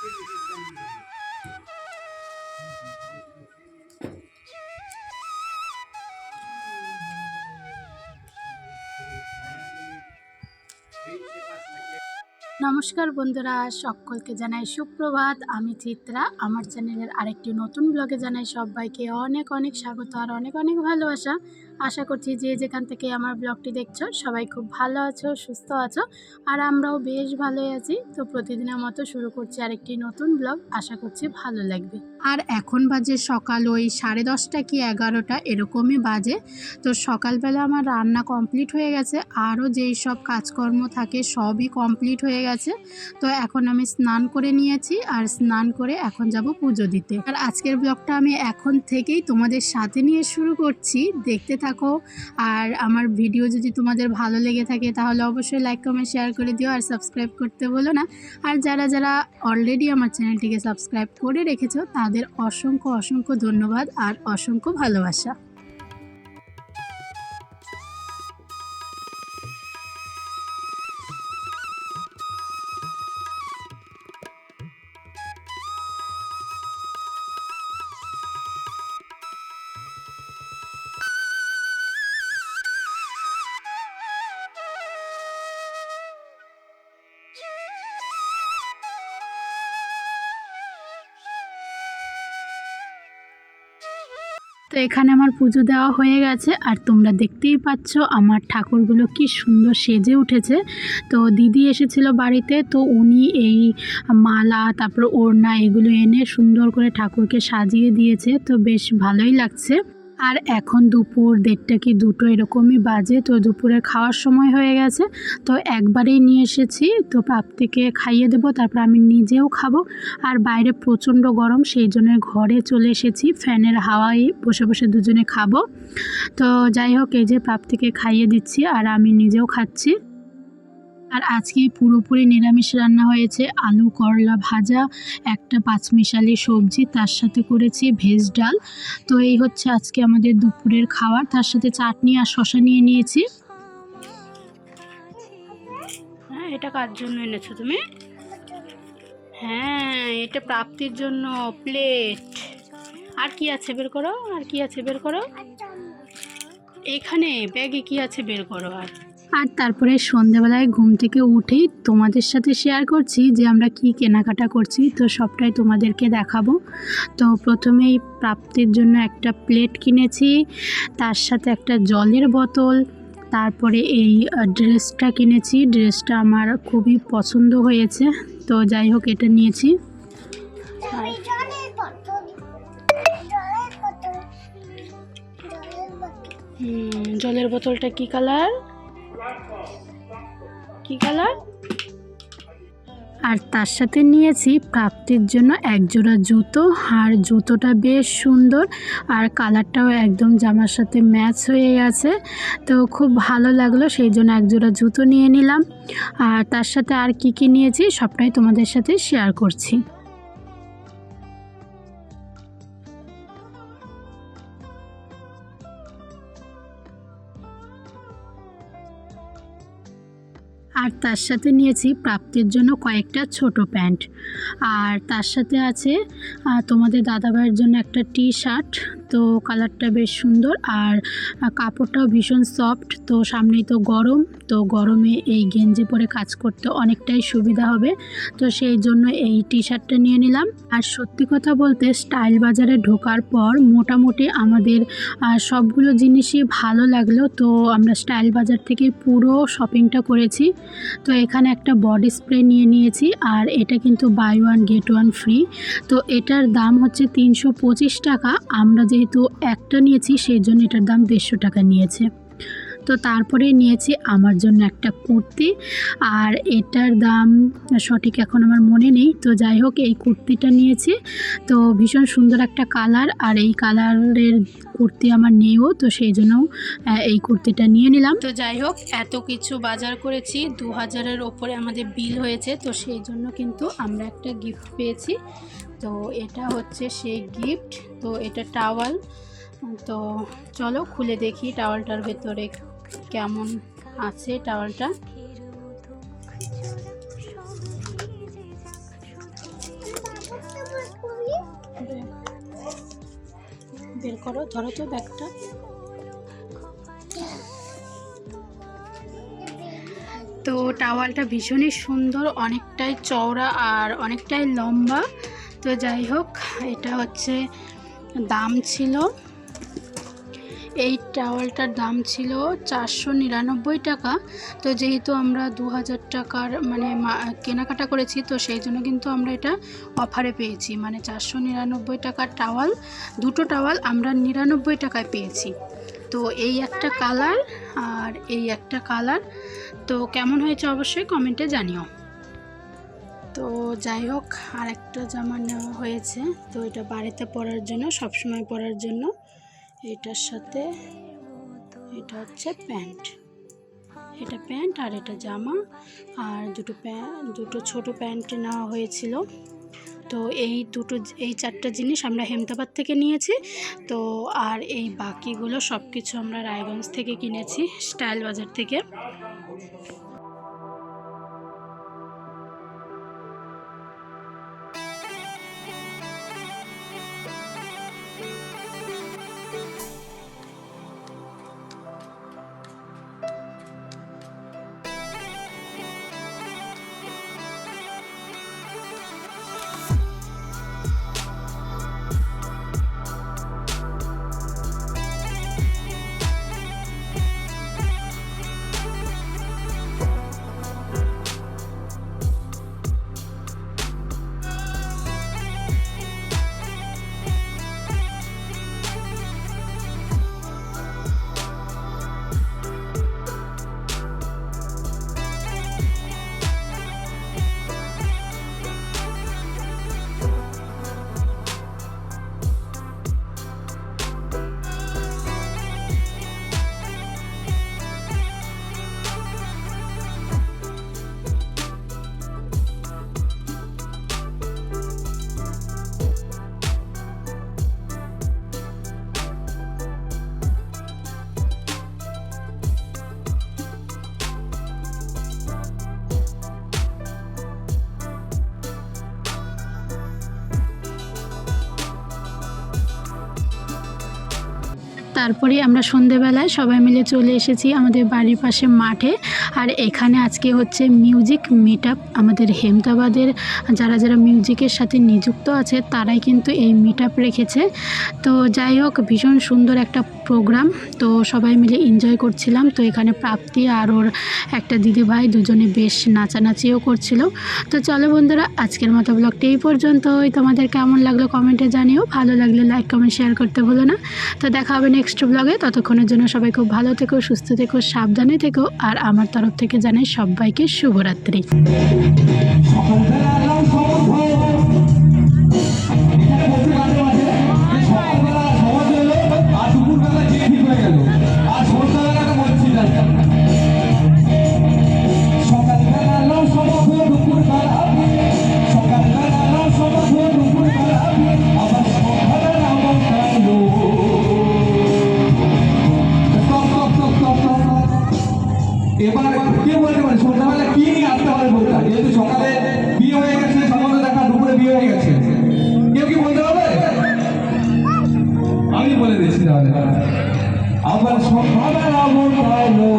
নমস্কার বন্ধুরা, সকলকে জানাই সুপ্রভাত। আমি চিত্রা। আমার চ্যানেলের আরেকটি নতুন ব্লগে জানাই সবাইকে অনেক অনেক স্বাগত আর অনেক অনেক ভালোবাসা। আশা করছি যে যেখান থেকে আমার ব্লগটি দেখছ, সবাই খুব ভালো আছো, সুস্থ আছো, আর আমরাও বেশ ভালোই আছি। তো প্রতিদিনের মতো শুরু করছি আরেকটি নতুন ব্লগ। আশা করছি ভালো লাগবে। আর এখন বাজে সকাল, ওই সাড়ে দশটা কি এগারোটা, এরকমই বাজে। তো সকালবেলা আমার রান্না কমপ্লিট হয়ে গেছে। আরও যেই সব কাজকর্ম থাকে, সবই কমপ্লিট হয়ে গেছে। তো এখন আমি স্নান করে নিয়েছি, আর স্নান করে এখন যাব পুজো দিতে। আর আজকের ব্লগটা আমি এখন থেকেই তোমাদের সাথে নিয়ে শুরু করছি। দেখতে থাকো আর আমার ভিডিও যদি তোমাদের ভালো লেগে থাকে, তাহলে অবশ্যই লাইক কমেন্ট শেয়ার করে দিও আর সাবস্ক্রাইব করতে বলো না। আর যারা যারা অলরেডি আমার চ্যানেলটিকে সাবস্ক্রাইব করে রেখেছো, তাদের অসংখ্য অসংখ্য ধন্যবাদ আর অসংখ্য ভালোবাসা। তো এখানে আমার পুজো দেওয়া হয়ে গেছে আর তোমরা দেখতেই পাচ্ছ আমার ঠাকুরগুলো কি সুন্দর সেজে উঠেছে। তো দিদি এসেছিল বাড়িতে, তো উনি এই মালা, তারপর ওড়না এগুলো এনে সুন্দর করে ঠাকুরকে সাজিয়ে দিয়েছে। তো বেশ ভালোই লাগছে। আর এখন দুপুর দেড়টা কি দুটো এরকমই বাজে, তো দুপুরে খাওয়ার সময় হয়ে গেছে। তো একবারেই নিয়ে এসেছি, তো প্রাপ্তিকে খাইয়ে দেবো, তারপর আমি নিজেও খাব। আর বাইরে প্রচণ্ড গরম, সেই জন্য ঘরে চলে এসেছি, ফ্যানের হাওয়ায় বসে বসে দুজনে খাব। তো যাই হোক, এই যে প্রাপ্তিকে খাইয়ে দিচ্ছি, আর আমি নিজেও খাচ্ছি। আর আজকে পুরোপুরি নিরামিষ রান্না হয়েছে, আলু, করলা ভাজা, একটা পাঁচমিশালি সবজি, তার সাথে করেছি ভেজ ডাল। তো এই হচ্ছে আজকে আমাদের দুপুরের খাবার, তার সাথে চাটনি আর শশা নিয়ে নিয়েছি। হ্যাঁ এটা কার জন্য এনেছো তুমি? হ্যাঁ এটা প্রাপ্তির জন্য, প্লেট। আর কি আছে বের করো? আর কি আছে বের করো? এখানে ব্যাগে কি আছে বের করো আর? আর তারপরে সন্ধেবেলায় ঘুম থেকে উঠেই তোমাদের সাথে শেয়ার করছি যে আমরা কি কেনাকাটা করছি। তো সবটাই তোমাদেরকে দেখাবো। তো প্রথমেই প্রাপ্তির জন্য একটা প্লেট কিনেছি তার সাথে একটা জলের বোতল তারপরে এই ড্রেসটা কিনেছি। ড্রেসটা আমার খুবই পছন্দ হয়েছে। তো যাই হোক এটা নিয়েছি। জলের বোতলটা কি কালার কি কালার? আর তার সাথে নিয়েছি প্রাপ্তির জন্য এক জোড়া জুতো। আর জুতোটা বেশ সুন্দর আর কালারটাও একদম জামার সাথে ম্যাচ হয়ে গেছে। তো খুব ভালো লাগল, সেই জন্য এক জোড়া জুতো নিয়ে নিলাম। আর তার সাথে আর কি কি নিয়েছি সবটাই তোমাদের সাথে শেয়ার করছি। আর তার সাথে নিয়েছি প্রাপ্তির জন্য কয়েকটা ছোট প্যান্ট। আর তার সাথে আছে তোমাদের দাদাভাইয়ের জন্য একটা টি শার্ট তো কালারটা বেশ সুন্দর আর কাপড়টাও ভীষণ সফট। তো সামনেই তো গরম, তো গরমে এই গেঞ্জি পরে কাজ করতে অনেকটাই সুবিধা হবে। তো সেই জন্য এই টি শার্টটা নিয়ে নিলাম। আর সত্যি কথা বলতে, স্টাইল বাজারে ঢোকার পর মোটামুটি আমাদের সবগুলো জিনিসই ভালো লাগল। তো আমরা স্টাইল বাজার থেকে পুরো শপিংটা করেছি। তো এখানে একটা বডি স্প্রে নিয়ে নিয়েছি আর এটা কিন্তু buy one, get one free. তো এটার দাম হচ্ছে তিনশো পঁচিশ টাকা। আমরা যেহেতু একটা নিয়েছি, সেই জন্য এটার দাম দেড়শো টাকা নিয়েছে। তো তারপরে নিয়েছি আমার জন্য একটা কুর্তি, আর এটার দাম সঠিক এখন আমার মনে নেই। তো যাই হোক, এই কুর্তিটা নিয়েছি। তো ভীষণ সুন্দর একটা কালার, আর এই কালারের কুর্তি আমার নেইও, তো সেই জন্য এই কুর্তিটা নিয়ে নিলাম। তো যাই হোক, এত কিছু বাজার করেছি, দু হাজারের ওপরে আমাদের বিল হয়েছে, তো সেই জন্য কিন্তু আমরা একটা গিফট পেয়েছি। তো এটা হচ্ছে সেই গিফট তো এটা টাওয়াল তো চলো খুলে দেখি টাওয়ালটার ভেতরে কেমন আছে টাওয়ালটা বের করো, ধরো তো ব্যাগটা। তো টাওয়ালটা ভীষণই সুন্দর, অনেকটাই চওড়া আর অনেকটাই লম্বা। তো যাই হোক, এটা হচ্ছে দাম ছিল। এই টাওয়ালটার দাম ছিল চারশো নিরানব্বই টাকা। তো যেহেতু আমরা দু হাজার টাকার মানে কেনাকাটা করেছি, তো সেই জন্য কিন্তু আমরা এটা অফারে পেয়েছি। মানে চারশো নিরানব্বই টাকার টাওয়াল, দুটো টাওয়াল আমরা নিরানব্বই টাকায় পেয়েছি। তো এই একটা কালার আর এই একটা কালার। তো কেমন হয়েছে অবশ্যই কমেন্টে জানিও। তো যাই হোক, আরেকটা জামা নেওয়া হয়েছে। তো এটা বাড়িতে পরার জন্য, সবসময় পরার জন্য। এটার সাথে এটা হচ্ছে প্যান্ট। এটা প্যান্ট আর এটা জামা। আর দুটো প্যান্ট দুটো ছোট প্যান্ট নেওয়া হয়েছিল। তো এই দুটো, এই চারটা জিনিস আমরা হেমতাবাদ থেকে নিয়েছি। তো আর এই বাকিগুলো সব কিছু আমরা রায়গঞ্জ থেকে কিনেছি, স্টাইল বাজার থেকে। তারপরে আমরা সন্ধেবেলায় সবাই মিলে চলে এসেছি আমাদের বাড়ির পাশে মাঠে। আর এখানে আজকে হচ্ছে মিউজিক মিট আমাদের হেমতাবাদের যারা যারা মিউজিকের সাথে নিযুক্ত আছে তারাই কিন্তু এই মিট রেখেছে। তো যাই হোক, ভীষণ সুন্দর একটা প্রোগ্রাম। তো সবাই মিলে এনজয় করছিলাম। তো এখানে প্রাপ্তি আর ওর একটা দিদিভাই দুজনে বেশ নাচানাচিও করছিল। তো চলো বন্ধুরা, আজকের মতো ব্লগটা এই পর্যন্তই। তোমাদের কেমন লাগল কমেন্টে জানিও। ভালো লাগলে লাইক, কমেন্ট, শেয়ার করতে ভুলো না। তো দেখা হবে নেক্সট ব্লগে ততক্ষণের জন্য সবাই খুব ভালো থেকো, সুস্থ থেকো, সাবধানে থেকো, আর আমার তরফ থেকে জানাই সবাইকে শুভরাত্রি। মন পাইলো